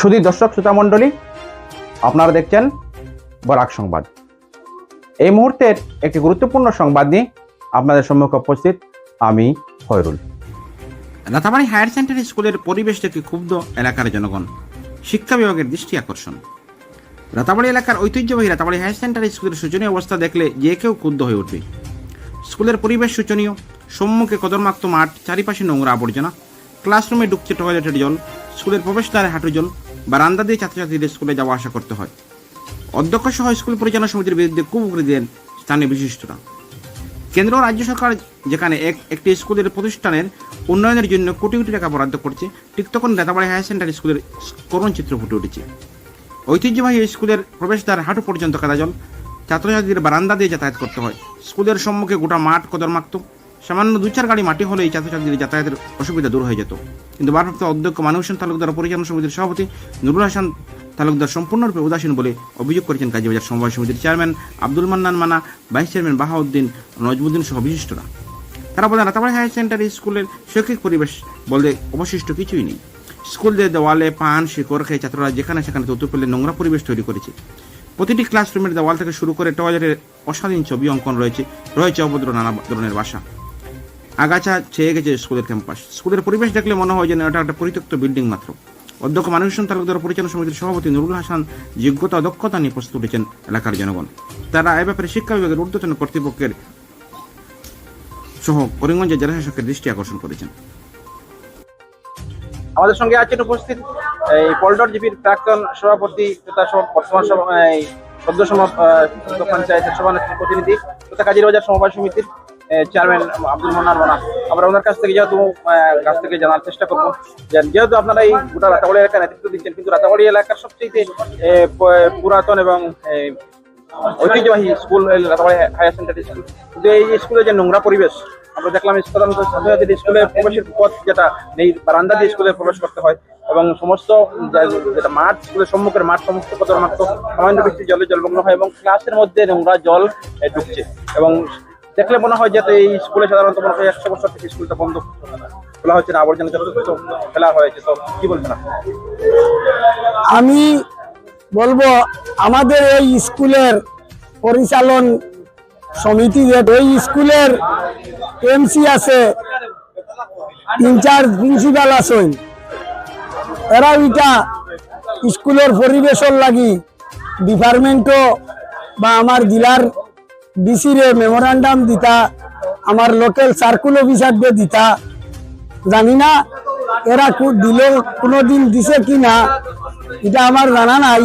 শুধু দর্শক, শ্রোতা মণ্ডলী, আপনারা দেখছেন বরাক সংবাদ। এই মুহূর্তের একটি গুরুত্বপূর্ণ সংবাদ নিয়ে আপনাদের সম্মুখে উপস্থিত আমি ফয়রুল রাতাবাড়ি হায়ার সেকেন্ডারি স্কুলের পরিবেশ দেখে ক্ষুব্ধ এলাকার জনগণ। শিক্ষা বিভাগের দৃষ্টি আকর্ষণ। রাতাবাড়ি এলাকার ঐতিহ্যবাহী রাতাবাড়ি হায়ার সেকেন্ডারি স্কুলের শোচনীয় অবস্থা দেখলে যে কেউ ক্ষুব্ধ হয়ে উঠবে। স্কুলের পরিবেশ শোচনীয় সম্মুখে কদরমাক্ত মাঠ, চারিপাশে নোংরা আবর্জনা, ক্লাসরুমে ঢুকছে টয়লেটের জল, স্কুলের প্রবেশদ্বারে হাঁটু জল বারান্দা দিয়ে ছাত্রছাত্রীদের স্কুলে যাওয়া আসা করতে হয়। অধ্যক্ষ সহ স্কুল পরিচালনা সমিতির বিরুদ্ধে খুব উগরে দিলেন স্থানীয় বিশিষ্টরা। কেন্দ্র ও রাজ্য সরকার যেখানে এক একটি স্কুলের প্রতিষ্ঠানের উন্নয়নের জন্য কোটি কোটি টাকা বরাদ্দ করছে, ঠিক তখন নেতাবাড়ি হায়ার সেকেন্ডারি স্কুলের করুণ চিত্র ফুটে উঠেছে। ঐতিহ্যবাহী স্কুলের প্রবেশদ্বার হাঁটু পর্যন্ত কাদা জল। ছাত্রছাত্রীদের বারান্দা দিয়ে যাতায়াত করতে হয়। স্কুলের সম্মুখে গোটা মাঠ কদরমাক্ত। সামান্য দু চার গাড়ি মাটি হলে এই ছাত্রছাত্রীদের যাতায়াতের অসুবিধা দূর হয়ে যেত। কিন্তু ভারপ্রাপ্ত অধ্যক্ষ মানুষ হোসেন তালুকদার পরিচালনা সমিতির সভাপতি নুরুল হাসান তালুকদার সম্পূর্ণরূপে উদাসীন বলে অভিযোগ করেছেন কাজীবাজার সমবায় সমিতির চেয়ারম্যান আব্দুল মান্নান মানা, ভাইস চেয়ারম্যান বাহাউদ্দিন নজমুদ্দিন সহ বিশিষ্টরা। তারা বলেন রাতাবাড়ি হায়ার সেকেন্ডারি স্কুলের শৈক্ষিক পরিবেশ বলতে অবশিষ্ট কিছুই নেই। স্কুলদের দেওয়ালে পান, শিকড় খেয়ে ছাত্ররা যেখানে সেখানে তথ্য পেলে নোংরা পরিবেশ তৈরি করেছে। প্রতিটি ক্লাসরুমের দেওয়াল থেকে শুরু করে টয়লেটের অশালীন ছবি অঙ্কন রয়েছে রয়েছে অভদ্র নানা ধরনের বাসা। আগাছা ছেয়ে গেছে স্কুলের ক্যাম্পাস। স্কুলের পরিবেশ দেখলে মনে হয় যেন এটা একটা পরিত্যক্ত বিল্ডিং মাত্র। অধ্যক্ষ মানুষ হোসেন তালুকদার পরিচালনা সমিতির সভাপতি নুরুল হাসান যোগ্যতা দক্ষতা নিয়ে প্রস্তুত উঠেছেন এলাকার জনগণ। তারা এ ব্যাপারে শিক্ষা বিভাগের ঊর্ধ্বতন কর্তৃপক্ষের সহ করিমগঞ্জের জেলা শাসকের দৃষ্টি আকর্ষণ করেছেন। আমাদের সঙ্গে আছেন উপস্থিত এই পল্টন জিপির প্রাক্তন সভাপতি তথা বর্তমান সদ্য সমা- পঞ্চায়েতের সভানেত্রী প্রতিনিধি তথা কাজীরবাজার সমবায় সমিতির চেয়ারম্যান আব্দুল মোনার মানা আমরা ওনার কাছ থেকে যেহেতু কাছ থেকে জানার চেষ্টা করব যেহেতু আপনারা এই গোটা রাতাবাড়ি এলাকার নেতৃত্ব দিচ্ছেন, কিন্তু রাতাবাড়ি এলাকার সবচেয়ে পুরাতন এবং ঐতিহ্যবাহী school Ratabari higher secondary school কিন্তু এই স্কুলের যে নোংরা পরিবেশ, আমরা দেখলাম সাধারণত ছাত্রছাত্রীদের স্কুলে প্রবেশের পথ যেটা নেই, বারান্দা দিয়ে স্কুলে প্রবেশ করতে হয় এবং সমস্ত যেটা মাঠ, স্কুলের সম্মুখের মাঠ, সমস্ত কত মাত্র সামান্য বৃষ্টি জলে জলমগ্ন হয় এবং ক্লাসের মধ্যে নোংরা জল ঢুকছে। এবং দেখলে মনে হয় যে এই স্কুলে সাধারণত মনে হয় একশো বছর থেকে স্কুলটা বন্ধ খোলা হচ্ছে না, আবর্জনা যথেষ্ট ফেলা হয়েছে, তো কি আপনি? আমি বলব, আমাদের এই স্কুলের পরিচালন সমিতি যে, এই স্কুলের এমসি আছে, ইনচার্জ প্রিন্সিপাল আছেন এরা এটা স্কুলের পরিবেশন লাগি ডিপার্টমেন্টও বা আমার জেলার ডিসিরে মেমোরান্ডাম দিতা, আমার লোকাল সার্কুল অফিসারদের দিতা। জানি না এরা দিল, কোনোদিন দিছে কি না, এটা আমার জানা নাই।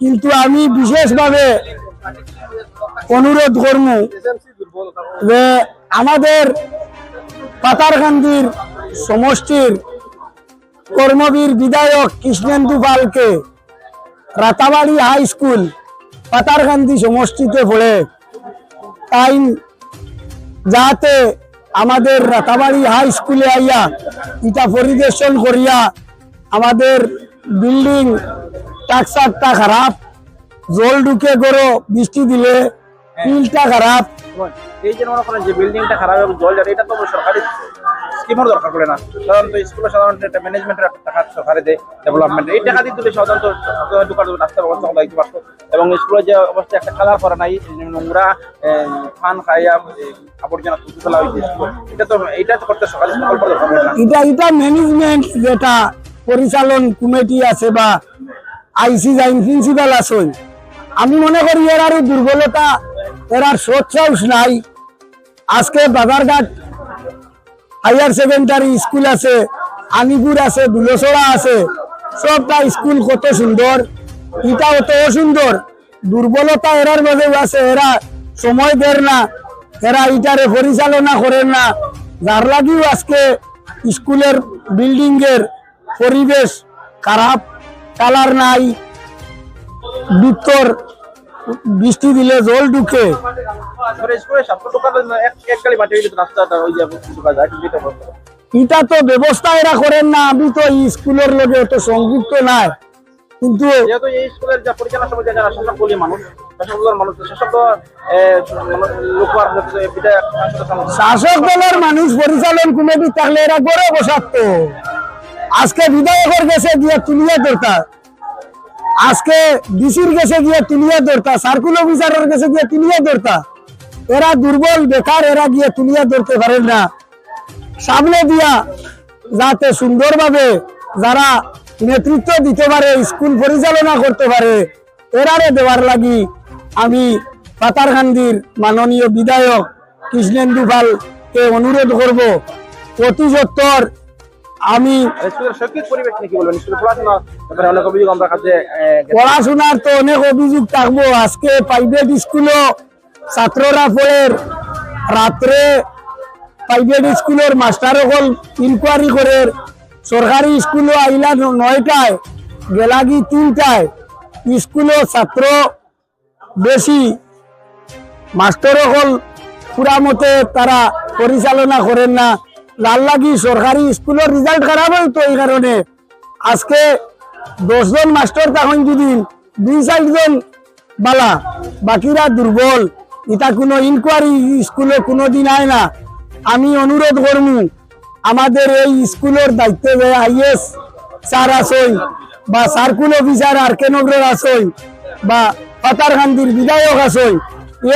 কিন্তু আমি বিশেষভাবে অনুরোধ করব যে আমাদের পাতারকান্দির সমষ্টির কর্মবীর বিধায়ক কৃষ্ণেন্দু পালকে রাতাবাড়ি হাই স্কুল পাতারকান্দি সমষ্টিতে পড়ে। তাই যাতে আমাদের রাতাবাড়ি হাই স্কুলে আইয়া ইটা পরিদর্শন করিয়া আমাদের বিল্ডিং টাকসারটা খারাপ জল ঢুকে গড়ো বৃষ্টি দিলে ফিল্ডটা খারাপ। এই যে মনে করেন যে বিল্ডিংটা খারাপ এবং জল এটা তো সরকারি স্কিমের দরকার পড়ে না। সাধারণত স্কুলে সাধারণত একটা ম্যানেজমেন্টের একটা টাকা সরকারে দেয় ডেভেলপমেন্ট এই টাকা দিয়ে তুলে সাধারণত ঢোকার রাস্তার ব্যবস্থা করা পারতো এবং স্কুলে যে অবস্থা, একটা কালার করা নাই, নোংরা ফান খাইয়া আবর্জনা তুলতে ফেলা হয়েছে এটা তো এটা তো করতে সকালে প্রকল্প দরকার এটা এটা ম্যানেজমেন্ট যেটা পরিচালন কমিটি আছে বা আইসি যাইন প্রিন্সিপাল আছেন, আমি মনে করি এর আরও দুর্বলতা, এর আর সোচ্চাউস নাই। আজকে বাজারঘাট হায়ার সেকেন্ডারি স্কুল আছে আনিপুর আছে, দুলসড়া আছে, সবটা স্কুল কত সুন্দর। এটা অত সুন্দর। দুর্বলতা এরার মাঝে আছে, এরা সময় দেয় না, এরা ইটারে পরিচালনা করেন না। যার লাগিও আজকে স্কুলের বিল্ডিং এর পরিবেশ খারাপ, কালার নাই, ভিতর বৃষ্টি দিলে জল ঢুকে। এটা তো ব্যবস্থা এরা করেন না আমি তো স্কুলের লগে অত সংযুক্ত নাই। কিন্তু শাসক দলের মানুষ। মানে লোক পরিচালন কমিটি থাকলে এরা গড়ে বসাতো। আজকে বিধায়কের কাছে দিয়ে তুলিয়ে দরকার আজকে ডিসির কাছে গিয়ে তুলিয়া ধরতা সার্কুল অফিসারের কাছে গিয়ে তুলিয়া ধরতা। এরা দুর্বল, বেকার, এরা গিয়ে তুলিয়া ধরতে পারেন না। সামনে দিয়া যাতে সুন্দরভাবে যারা নেতৃত্ব দিতে পারে, স্কুল পরিচালনা করতে পারে, এরারে দেওয়ার লাগি আমি পাতারকান্দির মাননীয় বিধায়ক কৃষ্ণেন্দু পালকে অনুরোধ করব। অতি সত্তর আমি পড়াশোনার তো অনেক অভিযোগ থাকব। আজকে প্রাইভেট স্কুলও ছাত্ররা পড়ে। রাত্রে প্রাইভেট স্কুলের মাস্টার সকল ইনকোয়ারি করে। সরকারি স্কুলও আইলা নয়টায় গেলাগি তিনটায়। স্কুলও ছাত্র বেশি। মাস্টার সকল পুরা মতে তারা পরিচালনা করেন না। যার লাগি সরকারি স্কুলের রেজাল্ট খারাপ হয় তো এই কারণে। আজকে দশজন মাস্টার তখন যদি দুই চারজন বালা, বাকিরা দুর্বল, এটা কোনো ইনকোয়ারি স্কুলে কোনো দিন আয় না। আমি অনুরোধ করমু আমাদের এই স্কুলের দায়িত্বে যে আইএস স্যার আসই বা সার্কুল অফিসার আর কে নগরের আসই বা পাতারকান্দির বিধায়ক আসই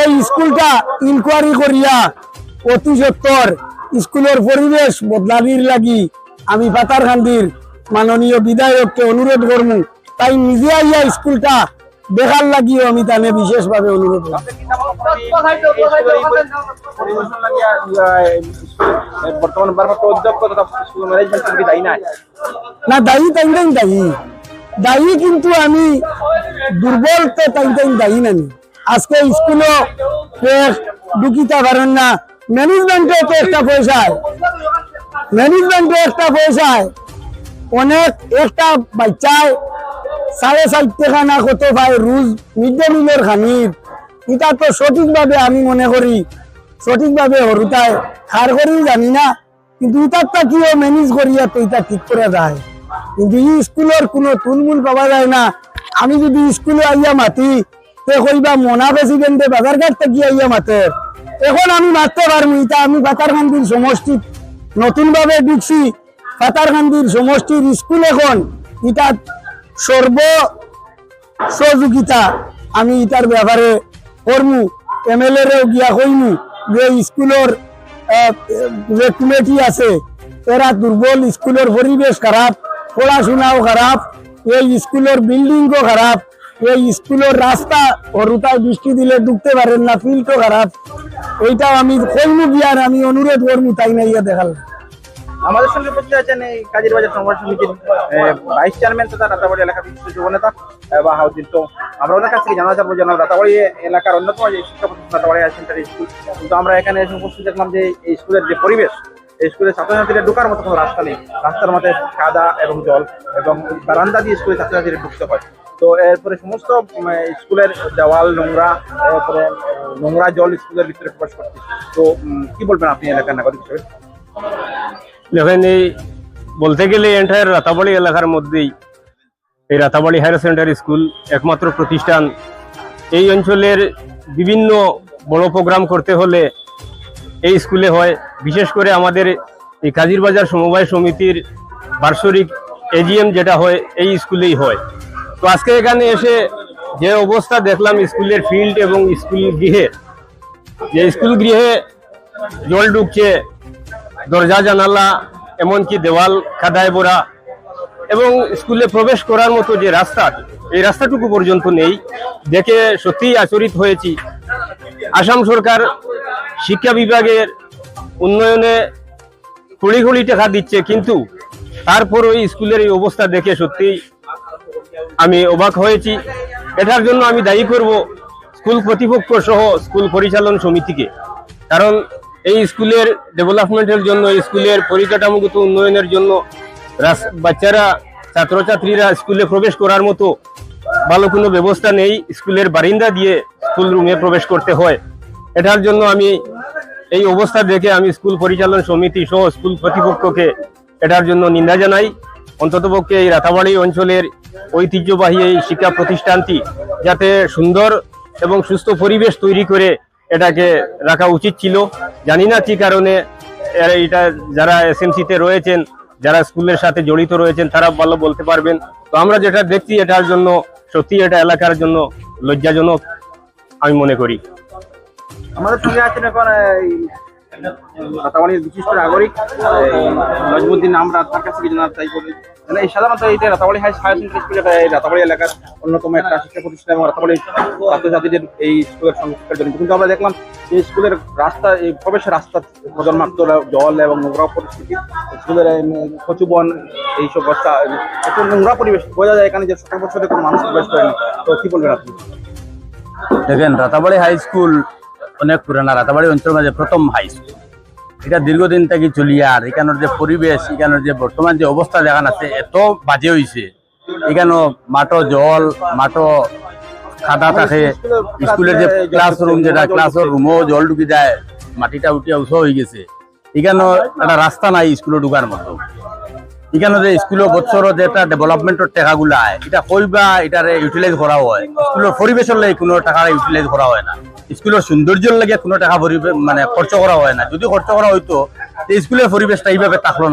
এই স্কুলটা ইনকোয়ারি করিয়া অতি সত্তর স্কুলের পরিবেশ বদলানির লাগি। আমি পাতারকান্দির মাননীয় বিধায়ককে অনুরোধ করমু। তাই নিজে আইয়া স্কুলটা দেখার লাগিও আমি তানে বিশেষভাবে অনুরোধ করব না দায়ী তাই তাই দায়ী। দায়ী কিন্তু আমি দুর্বল তো তাই তাই দায়ী নানি। আজকে স্কুলও ঢুকিতে পারেন না। ম্যানেজমেন্টে তো একটা পয়সায় ম্যানেজমেন্টে একটা পয়সায় অনেক একটা বাচ্চায় সাড়ে ষাট টাকা না কত পায় রোজ মিড ডে মিলের খানির এটা তো সঠিকভাবে আমি মনে করি। সঠিকভাবে হরুতায় খার করি জানি না। কিন্তু ইটারটা কিও ম্যানেজ করিয়া তো এটা ঠিক করে যায় কিন্তু ই স্কুলের কোনো তুলমুল পাওয়া যায় না। আমি যদি স্কুলে আইয়া মাতি, তে কইবা মনা প্রেসিডেন্টে বাজার ঘাট থেকে আইয়া মাতে। এখন আমি মারতে পারব, এটা আমি পাতারকান্দির সমষ্টি। নতুন ভাবে ঢুকছি পাতারকান্দির সমষ্টির স্কুল এখন। এটা সর্ব সহযোগিতা আমি ইটার ব্যাপারে করমু এমএলএ রেও গিয়া কইমু যে স্কুলের যে কমিটি আছে, এরা দুর্বল স্কুলের পরিবেশ খারাপ, পড়াশোনাও খারাপ, এই স্কুলের বিল্ডিংও খারাপ। এই স্কুলের রাস্তা হরুতায় বৃষ্টি দিলে ঢুকতে পারেন না ফিল্ডও খারাপ। এইটাও আমি কইমু গিয়ার আমি অনুরোধ করমু তাই না ইয়া দেখাল আমাদের সঙ্গে উপস্থিত আছেন এই কাজীর বাজার সমাজ সমিতির ভাইস চেয়ারম্যান তথা রাতাবাড়ি এলাকার বিশিষ্ট যুবনেতা আহ, বা হাউজিন তো আমরা ওনার কাছ থেকে জানা যাব যেন রাতাবাড়ি এলাকার অন্যতম যে শিক্ষা প্রতিষ্ঠান রাতাবাড়ি হায়ার সেন্টার স্কুল। কিন্তু আমরা এখানে এসে উপস্থিত দেখলাম যে এই স্কুলের যে পরিবেশ এই স্কুলের ছাত্রছাত্রীরা ঢোকার মতো কোনো রাস্তা নেই। রাস্তার মধ্যে কাদা এবং জল এবং বারান্দা দিয়ে স্কুলের ছাত্রছাত্রীরা ঢুকতে হয় তো এরপরে সমস্ত স্কুলের দেওয়াল, নোংরা, এরপরে নোংরা জল স্কুলের ভিতরে প্রবেশ করছে। তো কি বলবেন আপনি এলাকার নাগরিক হিসেবে? দেখেন এই, বলতে গেলে এন্টায়ার রাতাবাড়ি এলাকার মধ্যেই এই রাতাবাড়ি হায়ার সেকেন্ডারি স্কুল একমাত্র প্রতিষ্ঠান। এই অঞ্চলের বিভিন্ন বড় প্রোগ্রাম করতে হলে এই স্কুলে হয়। বিশেষ করে আমাদের এই কাজিরবাজার সমবায় সমিতির বার্ষিক এজিএম যেটা হয়, এই স্কুলেই হয়। তো আজকে এখানে এসে যে অবস্থা দেখলাম স্কুলের ফিল্ড এবং স্কুল গৃহে, যে স্কুল গৃহে জল ঢুকছে, দরজা, জানালা, এমনকি দেওয়াল, খাদায় ভরা এবং স্কুলে প্রবেশ করার মতো যে রাস্তা, এই রাস্তাটুকু পর্যন্ত নেই। দেখে সত্যিই আচরিত হয়েছি। আসাম সরকার শিক্ষা বিভাগের উন্নয়নে কুড়ি কোটি টাকা দিচ্ছে, কিন্তু তারপর ওই স্কুলের এই অবস্থা দেখে সত্যিই আমি অবাক হয়েছি। এটার জন্য আমি দায়ী করব স্কুল কর্তৃপক্ষ সহ স্কুল পরিচালন সমিতিকে। কারণ এই স্কুলের ডেভেলপমেন্টের জন্য স্কুলের পরিকাঠামোগত উন্নয়নের জন্য বাচ্চারা, ছাত্রছাত্রীরা স্কুলে প্রবেশ করার মতো ভালো কোনো ব্যবস্থা নেই। স্কুলের বারিন্দা দিয়ে স্কুল রুমে প্রবেশ করতে হয়। এটার জন্য আমি এই অবস্থা দেখে আমি স্কুল পরিচালন সমিতি সহ স্কুল কর্তৃপক্ষকে এটার জন্য নিন্দা জানাই। অন্ততপক্ষে এই রাতাবাড়ি অঞ্চলের ঐতিহ্যবাহী এই শিক্ষা প্রতিষ্ঠানটি যাতে সুন্দর এবং সুস্থ পরিবেশ তৈরি করে এটাকে রাখা উচিত ছিল। জানি না কি কারণে এটা যারা এসএমসিতে রয়েছেন, যারা স্কুলের সাথে জড়িত রয়েছেন, তারা ভালো বলতে পারবেন। তো আমরা যেটা দেখছি এটার জন্য সত্যি এটা এলাকার জন্য লজ্জাজনক, আমি মনে করি। আমাদের সঙ্গে রাতাবাড়ির বিশিষ্ট নাগরিক নজমুদ্দিন আমরা তার কাছে কিছু জানার চাই করি মানে এই সাধারণত যে Ratabari high higher secondary school এটা রাতাবাড়ি এলাকার অন্যতম একটা শিক্ষা প্রতিষ্ঠান এবং রাতাবাড়ি ছাত্রছাত্রীদের এই স্কুলের শিক্ষার জন্য। কিন্তু আমরা দেখলাম এই স্কুলের রাস্তা, এই প্রবেশের রাস্তা প্রজন্মাত্র জল এবং নোংরা পরিস্থিতি। স্কুলের এই কচু বন, এইসব অবস্থা একটু নোংরা পরিবেশ। বোঝা যায় এখানে যে সতেরো বছরে কোনো মানুষ প্রবেশ করেনি। তো কি বলবেন আপনি? দেখেন, রাতাবাড়ি হাই স্কুল অনেক পুরানা রাতাবাড়ি অঞ্চলের মাঝে প্রথম হাই স্কুল এটা দীর্ঘদিন থেকে চলিয়া আর, এখানের যে পরিবেশ, এখানের যে বর্তমান যে অবস্থা দেখান আছে, এত বাজে হইছে। এখানে মাঠো জল মাঠো খাদা থাকে। স্কুলের যে ক্লাসরুম যেটা ক্লাসের রুমও জল ঢুকি যায়, মাটিটা উঠিয়া উঁচু হয়ে গেছে। এখানে একটা রাস্তা নাই স্কুলে ঢুকার মতো। এখানে যে স্কুলের বছর যেটা ডেভেলপমেন্টের টাকাগুলা আয় এটা কই বা এটারে ইউটিলাইজ করা হয় স্কুলের পরিবেশের লাগে কোনো টাকা ইউটিলাইজ করা হয় না। স্কুলের সৌন্দর্যের লাগে কোনো টাকা মানে খরচ করা হয় না। যদি খরচ করা হয়তো স্কুলের পরিবেশটা এইভাবে থাকল না।